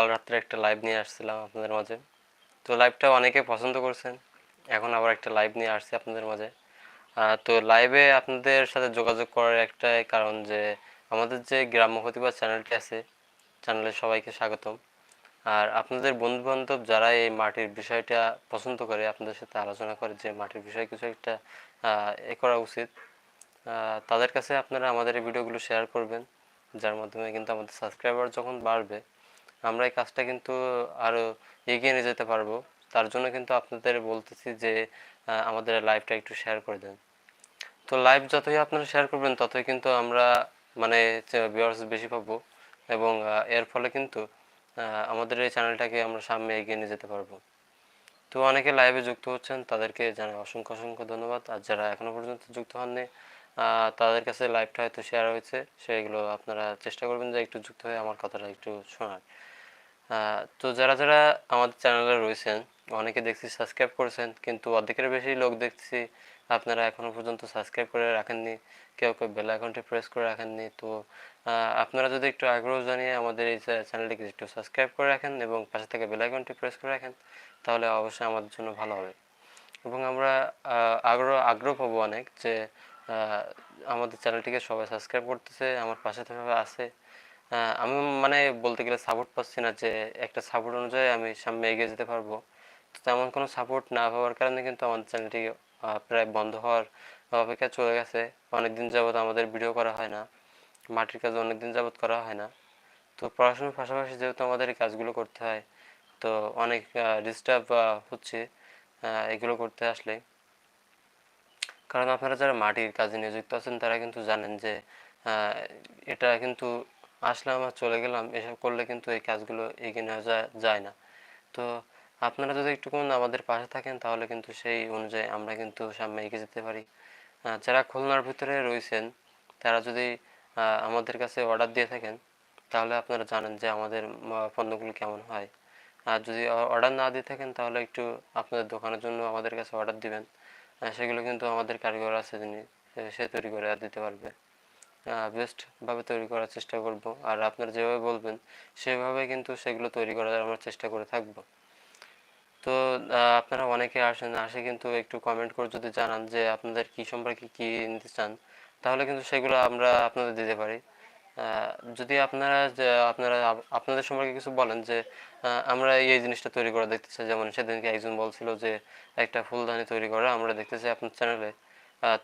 কাল রাত্রে একটা লাইভ নিয়ে আসছিলাম আপনাদের মাঝে। তো লাইভটা অনেকে পছন্দ করছেন, এখন আবার একটা লাইভ নিয়ে আসছি আপনাদের মাঝে। তো লাইভে আপনাদের সাথে যোগাযোগ করার একটাই কারণ যে, আমাদের যে গ্রাম্য প্রতিভা চ্যানেলটি আছে চ্যানেলে সবাইকে স্বাগতম। আর আপনাদের বন্ধু বান্ধব যারা এই মাটির বিষয়টা পছন্দ করে, আপনাদের সাথে আলোচনা করে যে মাটির বিষয়ে কিছু একটা এ করা উচিত তাদের কাছে আপনারা আমাদের এই ভিডিওগুলো শেয়ার করবেন, যার মাধ্যমে কিন্তু আমাদের সাবস্ক্রাইবার যখন বাড়বে আমরা এই কাজটা কিন্তু আরও এগিয়ে নিয়ে যেতে পারব। তার জন্য কিন্তু আপনাদের বলতেছি যে আমাদের লাইভটা একটু শেয়ার করে দেন। তো লাইভ যতই আপনারা শেয়ার করবেন, ততই কিন্তু আমরা মানে ভিউয়ার্স বেশি পাবো এবং এর ফলে কিন্তু আমাদের এই চ্যানেলটাকে আমরা সামনে এগিয়ে নিয়ে যেতে পারব। তো অনেকে লাইভে যুক্ত হচ্ছেন, তাদেরকে জানাই অসংখ্য অসংখ্য ধন্যবাদ। আর যারা এখনও পর্যন্ত যুক্ত হননি তাদের কাছে লাইভটা হয়তো শেয়ার হয়েছে, সেগুলো আপনারা চেষ্টা করবেন যে একটু যুক্ত হয়ে আমার কথাটা একটু শোনার। তো যারা যারা আমাদের চ্যানেলে রয়েছেন, অনেকে দেখছি সাবস্ক্রাইব করেছেন, কিন্তু অর্ধেকের বেশি লোক দেখছি আপনারা এখনও পর্যন্ত সাবস্ক্রাইব করে রাখেননি, কেউ কেউ বেল আইকনটি প্রেস করে রাখেননি, তো আপনারা যদি একটু আগ্রহ জানিয়ে আমাদের এই চ্যানেলটিকে একটু সাবস্ক্রাইব করে রাখেন এবং পাশে থেকে বেল আইকনটি প্রেস করে রাখেন, তাহলে অবশ্যই আমাদের জন্য ভালো হবে। এবং আমরা আগ্রহ আগ্রহ পাবো অনেক যে আমাদের চ্যানেলটিকে সবাই সাবস্ক্রাইব করতেছে, আমার পাশে থেকে আছে আমি মানে বলতে গেলে সাপোর্ট পাচ্ছি না যে একটা সাপোর্ট অনুযায়ী আমি সামনে এগিয়ে যেতে পারব। তো তেমন কোনো সাপোর্ট না পাওয়ার কারণে কিন্তু আমাদের চ্যানেলটি প্রায় বন্ধ হওয়ার অপেক্ষা চলে গেছে। অনেকদিন যাবৎ আমাদের ভিডিও করা হয় না। মাটির কাজ অনেকদিন যাবৎ করা হয় না। তো পড়াশোনার পাশাপাশি যেহেতু আমাদের এই কাজগুলো করতে হয়, তো অনেক ডিস্টার্ব হচ্ছে এগুলো করতে আসলে। কারণ আপনারা যারা মাটির কাজে নিয়োজিত আছেন তারা কিন্তু জানেন যে এটা কিন্তু আসলে আমরা চলে গেলাম, এসব করলে কিন্তু এই কাজগুলো এগিয়ে নেওয়া যায় না। তো আপনারা যদি একটুকুন আমাদের পাশে থাকেন, তাহলে কিন্তু সেই অনুযায়ী আমরা কিন্তু সামনে এগিয়ে যেতে পারি। যারা খুলনার ভিতরে রয়েছেন, তারা যদি আমাদের কাছে অর্ডার দিয়ে থাকেন, তাহলে আপনারা জানেন যে আমাদের পণ্যগুলো কেমন হয়। আর যদি অর্ডার না দিয়ে থাকেন, তাহলে একটু আপনাদের দোকানের জন্য আমাদের কাছে অর্ডার দিবেন। সেগুলো কিন্তু আমাদের কারিগর আছে যিনি সে তৈরি করে দিতে পারবে। বেস্টভাবে তৈরি করার চেষ্টা করব। আর আপনারা যেভাবে বলবেন, সেভাবে কিন্তু সেগুলো তৈরি করার আমরা চেষ্টা করে থাকব। তো আপনারা অনেকে আসেন, আসে কিন্তু একটু কমেন্ট করে যদি জানান যে আপনাদের কি সম্পর্কে কি নিতে চান, তাহলে কিন্তু সেগুলো আমরা আপনাদের দিতে পারি। যদি আপনারা আপনারা আপনাদের সম্পর্কে কিছু বলেন যে আমরা এই জিনিসটা তৈরি করা দেখতে চাই। যেমন সেদিনকে একজন বলছিল যে, একটা ফুলদানি তৈরি করা, আমরা দেখতে চাই আপনার চ্যানেলে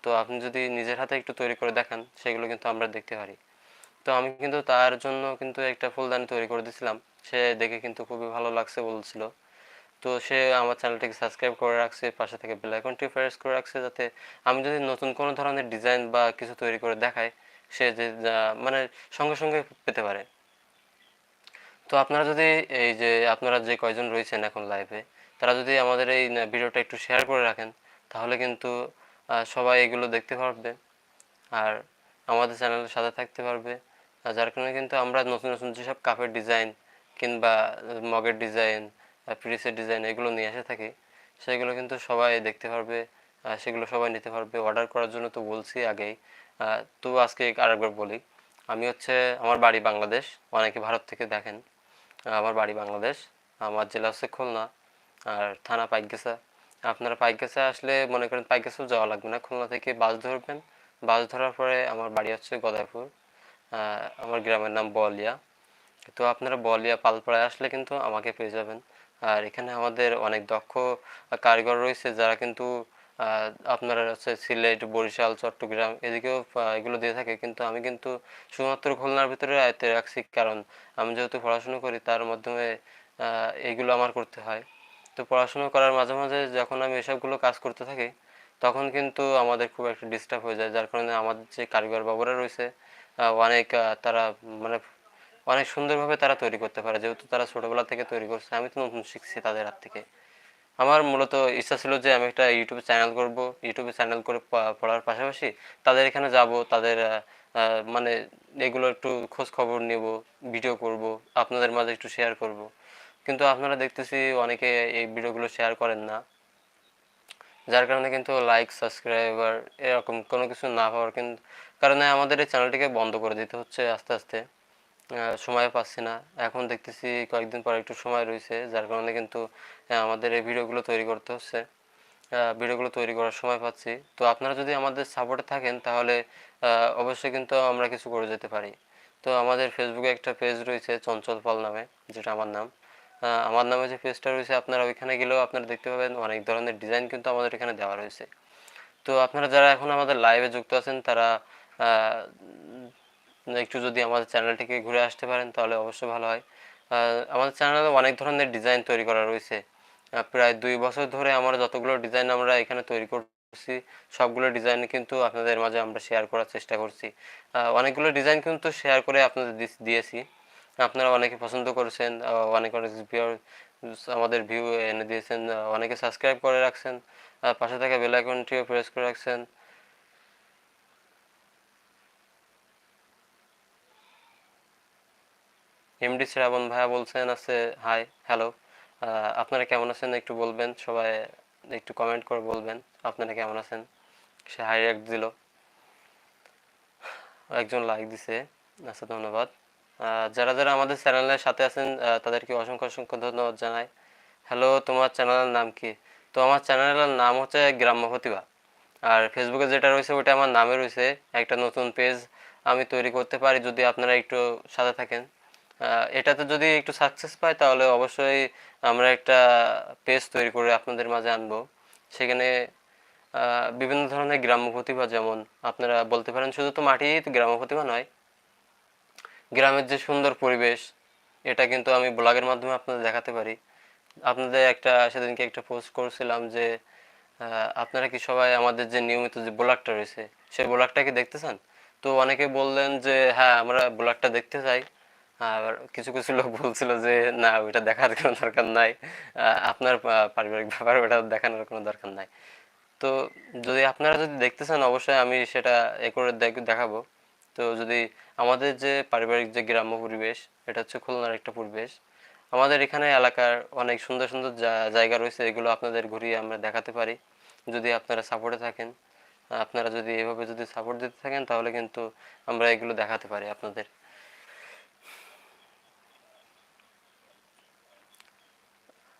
তো আপনি যদি নিজের হাতে একটু তৈরি করে দেখান, সেগুলো কিন্তু আমরা দেখতে পারি। তো আমি কিন্তু তার জন্য কিন্তু একটা ফুলদানি তৈরি করে দিয়েছিলাম সে দেখে কিন্তু খুবই ভালো লাগছে বলছিল। তো সে আমার চ্যানেলটিকে সাবস্ক্রাইব করে রাখছে, পাশে থেকে বেল আইকনটি করে রাখছে যাতে আমি যদি নতুন কোনো ধরনের ডিজাইন বা কিছু তৈরি করে দেখাই, সে যে মানে সঙ্গে সঙ্গে পেতে পারে। তো আপনারা যদি এই যে আপনারা যে কয়জন রয়েছেন এখন লাইভে তারা যদি আমাদের এই ভিডিওটা একটু শেয়ার করে রাখেন, তাহলে কিন্তু সবাই এগুলো দেখতে পারবে আর আমাদের চ্যানেলের সাথে থাকতে পারবে। যার কারণে কিন্তু আমরা নতুন নতুন যেসব কাপের ডিজাইন কিংবা মগের ডিজাইন পিরিসের ডিজাইন এগুলো নিয়ে এসে থাকি, সেগুলো কিন্তু সবাই দেখতে পারবে সেগুলো সবাই নিতে পারবে। অর্ডার করার জন্য তো বলছি আগেই। তো আজকে আরেকবার বলি, আমি হচ্ছে আমার বাড়ি বাংলাদেশ, অনেকে ভারত থেকে দেখেন। আমার বাড়ি বাংলাদেশ, আমার জেলা হচ্ছে খুলনা, আর থানা পাইকগেছা। আপনারা পাইকগেছা আসলে মনে করেন পাইকগেছাও যাওয়া লাগবে না। খুলনা থেকে বাস ধরবেন। বাস ধরার পরে আমার বাড়ি হচ্ছে গদাইপুর আমার গ্রামের নাম বলিয়া তো আপনারা বলিয়া পালপাড়ায় আসলে কিন্তু আমাকে পেয়ে যাবেন। আর এখানে আমাদের অনেক দক্ষ কারিগর রয়েছে যারা কিন্তু আপনারা হচ্ছে সিলেট, বরিশাল, চট্টগ্রাম এদিকেও এগুলো দিয়ে থাকে। কিন্তু আমি কিন্তু শুধুমাত্র খুলনার ভিতরে আয়ত্তে রাখছি। কারণ আমি যেহেতু পড়াশোনা করি, তার মাধ্যমে এগুলো আমার করতে হয়। তো পড়াশোনা করার মাঝে মাঝে যখন আমি এসবগুলো কাজ করতে থাকি, তখন কিন্তু আমাদের খুব একটা ডিস্টার্ব হয়ে যায়। যার কারণে আমাদের যে কারিগর বাবুরা রয়েছে অনেক তারা মানে অনেক সুন্দরভাবে তারা তৈরি করতে পারে। যেহেতু তারা ছোটবেলা থেকে তৈরি করছে, আমি তো নতুন শিখছি তাদের হাত থেকে। আমার মূলত ইচ্ছা ছিল যে আমি একটা ইউটিউবে চ্যানেল করব। ইউটিউবে চ্যানেল করে পড়ার পাশাপাশি তাদের এখানে যাব, তাদের মানে এগুলো একটু খোঁজ খবর নেব ভিডিও করব, আপনাদের মাঝে একটু শেয়ার করব। কিন্তু আপনারা দেখতেছি অনেকে এই ভিডিওগুলো শেয়ার করেন না। যার কারণে কিন্তু লাইক সাবস্ক্রাইবার এরকম কোনো কিছু না পাওয়ার কিন্তু কারণে আমাদের এই চ্যানেলটিকে বন্ধ করে দিতে হচ্ছে আস্তে আস্তে। সময় পাচ্ছি না। এখন দেখতেছি কয়েকদিন পর একটু সময় রয়েছে, যার কারণে কিন্তু আমাদের এই ভিডিওগুলো তৈরি করতে হচ্ছে। ভিডিওগুলো তৈরি করার সময় পাচ্ছি। তো আপনারা যদি আমাদের সাপোর্টে থাকেন, তাহলে অবশ্যই কিন্তু আমরা কিছু করে যেতে পারি। তো আমাদের ফেসবুকে একটা পেজ রয়েছে চঞ্চল পাল নামে, যেটা আমার নাম। আমার নামে যে পেজটা রয়েছে, আপনারা ওইখানে গেলেও আপনারা দেখতে পাবেন অনেক ধরনের ডিজাইন কিন্তু আমাদের এখানে দেওয়া রয়েছে। তো আপনারা যারা এখন আমাদের লাইভে যুক্ত আছেন, তারা একটু যদি আমাদের চ্যানেলটিকে ঘুরে আসতে পারেন, তাহলে অবশ্যই ভালো হয়। আমাদের চ্যানেলে অনেক ধরনের ডিজাইন তৈরি করা রয়েছে। প্রায় দুই বছর ধরে আমরা যতগুলো ডিজাইন আমরা এখানে তৈরি করছি, সবগুলো ডিজাইন কিন্তু আপনাদের মাঝে আমরা শেয়ার করার চেষ্টা করছি। অনেকগুলো ডিজাইন কিন্তু শেয়ার করে আপনাদের দিয়েছি। আপনারা অনেকে পছন্দ করেছেন অনেক অনেক আমাদের ভিউ এনে দিয়েছেন অনেকে সাবস্ক্রাইব করে রাখছেন আহ, পাশে থাকা বেল আইকনটিও প্রেস করে রাখছেন। এমডি শ্রাবণ ভাইয়া বলছেন আছে হাই হ্যালো আপনারা কেমন আছেন একটু বলবেন সবাই একটু কমেন্ট করে বলবেন আপনারা কেমন আছেন? সে হাই রেক্ট দিল। একজন লাইক দিছে আচ্ছা ধন্যবাদ। যারা যারা আমাদের চ্যানেলের সাথে আছেন তাদেরকে অসংখ্য অসংখ্য ধন্যবাদ জানাই। হ্যালো তোমার চ্যানেলের নাম কি? তো আমার চ্যানেলের নাম হচ্ছে গ্রাম্য প্রতিভা। আর ফেসবুকে যেটা রয়েছে ওটা আমার নামে রয়েছে। একটা নতুন পেজ আমি তৈরি করতে পারি যদি আপনারা একটু সাথে থাকেন। এটাতে যদি একটু সাকসেস পাই, তাহলে অবশ্যই আমরা একটা পেজ তৈরি করে আপনাদের মাঝে আনব। সেখানে বিভিন্ন ধরনের গ্রাম্য প্রতিভা যেমন আপনারা বলতে পারেন, শুধু তো মাটি গ্রাম্য প্রতিভা নয় গ্রামের যে সুন্দর পরিবেশ, এটা কিন্তু আমি ব্লগের মাধ্যমে আপনাদের দেখাতে পারি। আপনাদের একটা, সেদিনকে একটা পোস্ট করেছিলাম যে আপনারা কি সবাই আমাদের যে নিয়মিত যে ব্লগটা রয়েছে, সেই ব্লগটা কি দেখতে চান? তো অনেকে বললেন যে হ্যাঁ আমরা ব্লগটা দেখতে চাই। আর কিছু কিছু লোক বলছিল যে, না, ওইটা দেখার কোনো দরকার নাই। আপনার পারিবারিক ব্যাপার ওটা দেখানোর কোনো দরকার নাই। তো যদি আপনারা যদি দেখতে চান, অবশ্যই আমি সেটা এ করে দেখ- দেখাবো। তো যদি আমাদের যে পারিবারিক যে গ্রাম্য পরিবেশ, এটা হচ্ছে খুলনার একটা পরিবেশ। আমাদের এখানে এলাকার অনেক সুন্দর সুন্দর জায়গা রয়েছে, এগুলো আপনাদের ঘুরিয়ে আমরা দেখাতে পারি। যদি আপনারা সাপোর্টে থাকেন, আপনারা যদি এভাবে যদি সাপোর্ট দিতে থাকেন, তাহলে কিন্তু আমরা এগুলো দেখাতে পারি আপনাদের।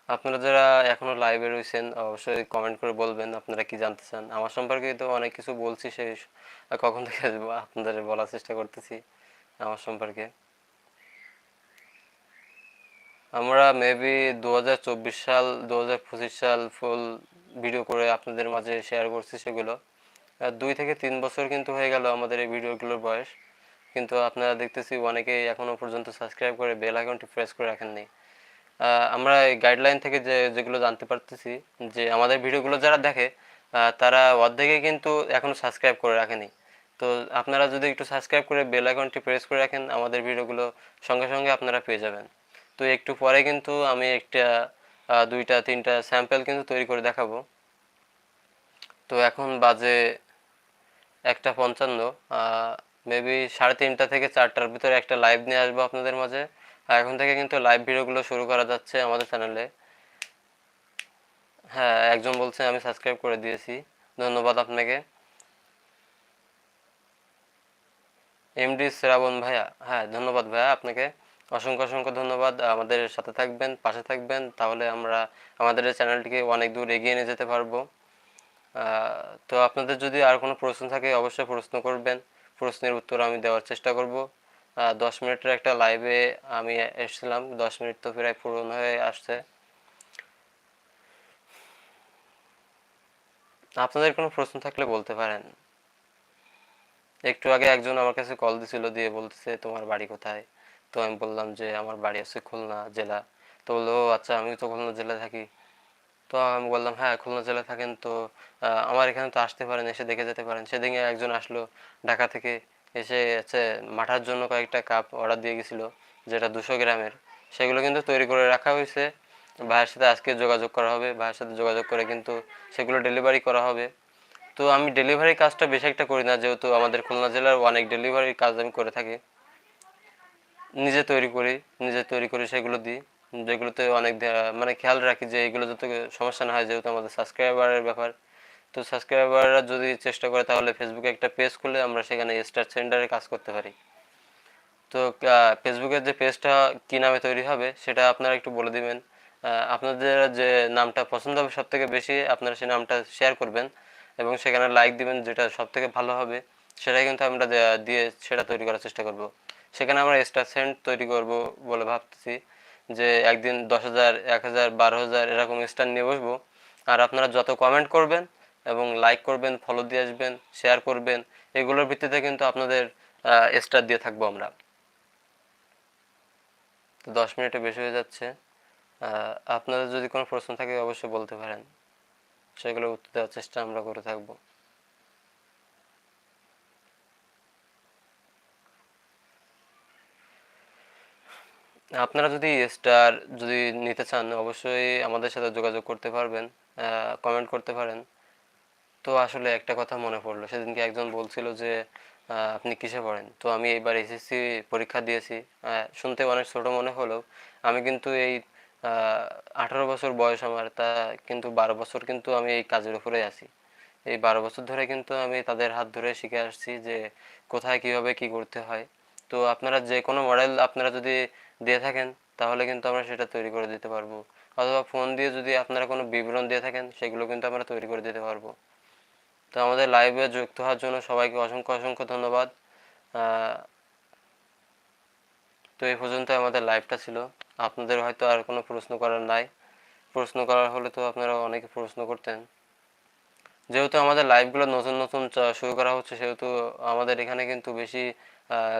আপনারা যারা এখনও লাইভে রয়েছেন, অবশ্যই কমেন্ট করে বলবেন আপনারা কি জানতে চান। আমার সম্পর্কে তো অনেক কিছু বলছি স- কখন থেকে আপনাদের বলার চেষ্টা করতেছি আমার সম্পর্কে। আমরা মেবি দু হাজার চব্বিশ সাল দু হাজার পঁচিশ সাল ফুল ভিডিও করে আপনাদের মাঝে শেয়ার করছি সেগুলো। দুই থেকে তিন বছর কিন্তু হয়ে গেল আমাদের এই ভিডিওগুলোর বয়স। কিন্তু আপনারা দেখতেছি অনেকেই এখনও পর্যন্ত সাবস্ক্রাইব করে বেল আইকনটি প্রেস করে রাখেননি। আমরা গাইডলাইন থেকে যে, যেগুলো জানতে পারতেছি যে, আমাদের ভিডিওগুলো যারা দেখে তারা অর্ধেকে কিন্তু এখনও সাবস্ক্রাইব করে রাখেনি। তো আপনারা যদি একটু সাবস্ক্রাইব করে বেল আইকনটি প্রেস করে রাখেন, আমাদের ভিডিওগুলো সঙ্গে সঙ্গে আপনারা পেয়ে যাবেন। তো একটু পরে কিন্তু আমি একটা দুইটা, তিনটা স্যাম্পেল কিন্তু তৈরি করে দেখাবো। তো এখন বাজে একটা পঞ্চান্ন মেবি সাড়ে তিনটা থেকে চারটার ভিতরে একটা লাইভ নিয়ে আসব আপনাদের মাঝে। আর এখন থেকে কিন্তু লাইভ ভিডিওগুলো শুরু করা যাচ্ছে আমাদের চ্যানেলে হ্যাঁ একজন বলছে আমি সাবস্ক্রাইব করে দিয়েছি। ধন্যবাদ আপনাকে। এমডি শ্রাবণ ভাইয়া হ্যাঁ ধন্যবাদ ভাইয়া আপনাকে। অসংখ্য অসংখ্য ধন্যবাদ। আমাদের সাথে থাকবেন, পাশে থাকবেন, তাহলে আমরা আমাদের চ্যানেলটিকে অনেক দূর এগিয়ে নিয়ে যেতে পারব। তো আপনাদের যদি আর কোনো প্রশ্ন থাকে অবশ্যই প্রশ্ন করবেন। প্রশ্নের উত্তর আমি দেওয়ার চেষ্টা করব। দশ মিনিটের একটা লাইভে আমি এসেছিলাম। দশ মিনিট তো প্রায় পূরণ হয়ে আসছে। আপনাদের কোনো প্রশ্ন থাকলে বলতে পারেন। একটু আগে একজন আমার কাছে কল দিছিল, দিয়ে বলতেছে, তোমার বাড়ি কোথায়? তো আমি বললাম যে, আমার বাড়ি আছে খুলনা জেলা। তো বলল, "ও আচ্ছা আমি তো খুলনা জেলায় থাকি। তো আমি বললাম হ্যাঁ খুলনা জেলায় থাকেন তো। আমার এখানে তো আসতে পারেন, এসে দেখে যেতে পারেন। সেদিকে একজন আসলো ঢাকা থেকে। এসে হচ্ছে মাঠার জন্য কয়েকটা কাপ অর্ডার দিয়ে গেছিল, যেটা দুশো গ্রামের। সেগুলো কিন্তু তৈরি করে রাখা হয়েছে। ভাইয়ের সাথে আজকে যোগাযোগ করা হবে। ভাইয়ের সাথে যোগাযোগ করে কিন্তু সেগুলো ডেলিভারি করা হবে। তো আমি ডেলিভারি কাজটা বেশি একটা করি না, যেহেতু আমাদের খুলনা জেলার অনেক ডেলিভারির কাজ আমি করে থাকি। নিজে তৈরি করি, নিজে তৈরি করে সেগুলো দিই। যেগুলোতে অনেক মানে খেয়াল রাখি যে এগুলো যাতে সমস্যা না হয়, যেহেতু আমাদের সাবস্ক্রাইবারের ব্যাপার। তো সাবস্ক্রাইবাররা যদি চেষ্টা করে, তাহলে ফেসবুকে একটা পেজ খুলে আমরা সেখানে স্টার সেন্টারে কাজ করতে পারি। তো ফেসবুকের যে পেজটা কী নামে তৈরি হবে, সেটা আপনারা একটু বলে দিবেন। আপনাদের যে নামটা পছন্দ হবে সব থেকে বেশি, আপনারা সেই নামটা শেয়ার করবেন এবং সেখানে লাইক দিবেন যেটা সব থেকে ভালো হবে, সেটাই কিন্তু আমরা দিয়ে সেটা তৈরি করার চেষ্টা করব। সেখানে আমরা স্টার সেন্ট তৈরি করব বলে ভাবতেছি যে একদিন দশ হাজার, এক হাজার, বারো হাজার এরকম স্টার নিয়ে বসবো। আর আপনারা যত কমেন্ট করবেন এবং লাইক করবেন ফলো দিয়ে আসবেন শেয়ার করবেন, এগুলোর ভিত্তিতে কিন্তু আপনাদের স্টার দিয়ে থাকব আমরা। তো দশ মিনিটে বেশি হয়ে যাচ্ছে। আপনাদের যদি কোনো প্রশ্ন থাকে অবশ্যই বলতে পারেন। সেগুলো উত্তর দেওয়ার চেষ্টা আমরা করে থাকব। আপনারা যদি স্টার যদি নিতে চান, অবশ্যই আমাদের সাথে যোগাযোগ করতে পারবেন। কমেন্ট করতে পারেন। তো আসলে একটা কথা মনে পড়ল। সেদিনকে একজন বলছিল যে আপনি কিসে পড়েন? তো আমি এইবার এসএসসি পরীক্ষা দিয়েছি। শুনতে অনেক ছোট মনে হলেও আমি কিন্তু এই আঠারো বছর বয়স আমার, তা কিন্তু বারো বছর কিন্তু আমি এই কাজের উপরে আছি। এই বারো বছর ধরে কিন্তু আমি তাদের হাত ধরে শিখে আসছি যে, কোথায় কীভাবে কি করতে হয়। তো আপনারা যে কোনো মডেল আপনারা যদি দিয়ে থাকেন, তাহলে কিন্তু আমরা সেটা তৈরি করে দিতে পারব। অথবা ফোন দিয়ে যদি আপনারা কোনো বিবরণ দিয়ে থাকেন, সেগুলো কিন্তু আমরা তৈরি করে দিতে পারব। তো আমাদের লাইভে যুক্ত হওয়ার জন্য সবাইকে অসংখ্য অসংখ্য ধন্যবাদ। তো এই পর্যন্ত আমাদের লাইভটা ছিল। আপনাদের হয়তো আর কোনো প্রশ্ন করার নাই। প্রশ্ন করার হলে তো আপনারা অনেকে প্রশ্ন করতেন। যেহেতু আমাদের লাইভগুলো নতুন নতুন শুরু করা হচ্ছে, সেহেতু আমাদের এখানে কিন্তু বেশি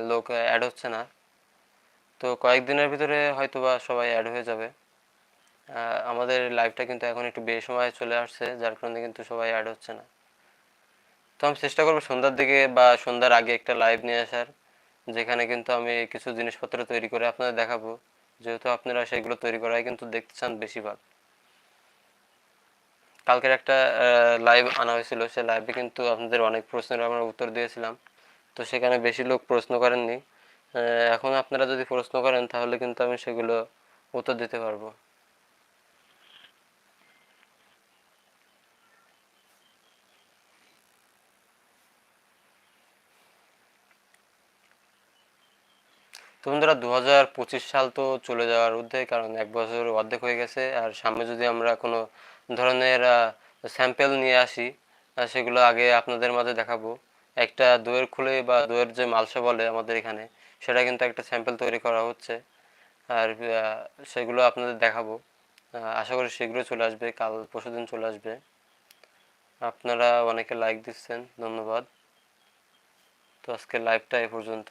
লোক অ্যাড হচ্ছে না। তো কয়েকদিনের ভিতরে হয়তো বা সবাই অ্যাড হয়ে যাবে। আমাদের লাইভটা কিন্তু এখন একটু বেশি সময় চলে আসছে, যার কারণে কিন্তু সবাই অ্যাড হচ্ছে না। তো আমি চেষ্টা করব সন্ধ্যার দিকে বা সন্ধ্যার আগে একটা লাইভ নিয়ে আসার, যেখানে কিন্তু আমি কিছু জিনিসপত্র তৈরি করে আপনাদের দেখাবো। যেহেতু আপনারা সেগুলো তৈরি করাই কিন্তু দেখতে চান বেশিরভাগ। কালকের একটা লাইভ আনা হয়েছিল, সে লাইভে কিন্তু আপনাদের অনেক প্রশ্নের আমরা উত্তর দিয়েছিলাম। তো সেখানে বেশি লোক প্রশ্ন করেননি। এখন আপনারা যদি প্রশ্ন করেন, তাহলে কিন্তু আমি সেগুলো উত্তর দিতে পারব। তো বন্ধুরা দু হাজার পঁচিশ সাল তো চলে যাওয়ার ঊর্ধ্বে, কারণ এক বছর অর্ধেক হয়ে গেছে। আর সামনে যদি আমরা কোনো ধরনের স্যাম্পেল নিয়ে আসি সেগুলো আগে আপনাদের মাঝে দেখাবো। একটা দইয়ের খুলে বা দইয়ের যে মালসা বলে আমাদের এখানে, সেটা কিন্তু একটা স্যাম্পেল তৈরি করা হচ্ছে। আর সেগুলো আপনাদের দেখাবো। আশা করি শীঘ্রই চলে আসবে, কাল পরশু দিন চলে আসবে। আপনারা অনেকে লাইক দিচ্ছেন, ধন্যবাদ। তো আজকে লাইভটা এ পর্যন্ত।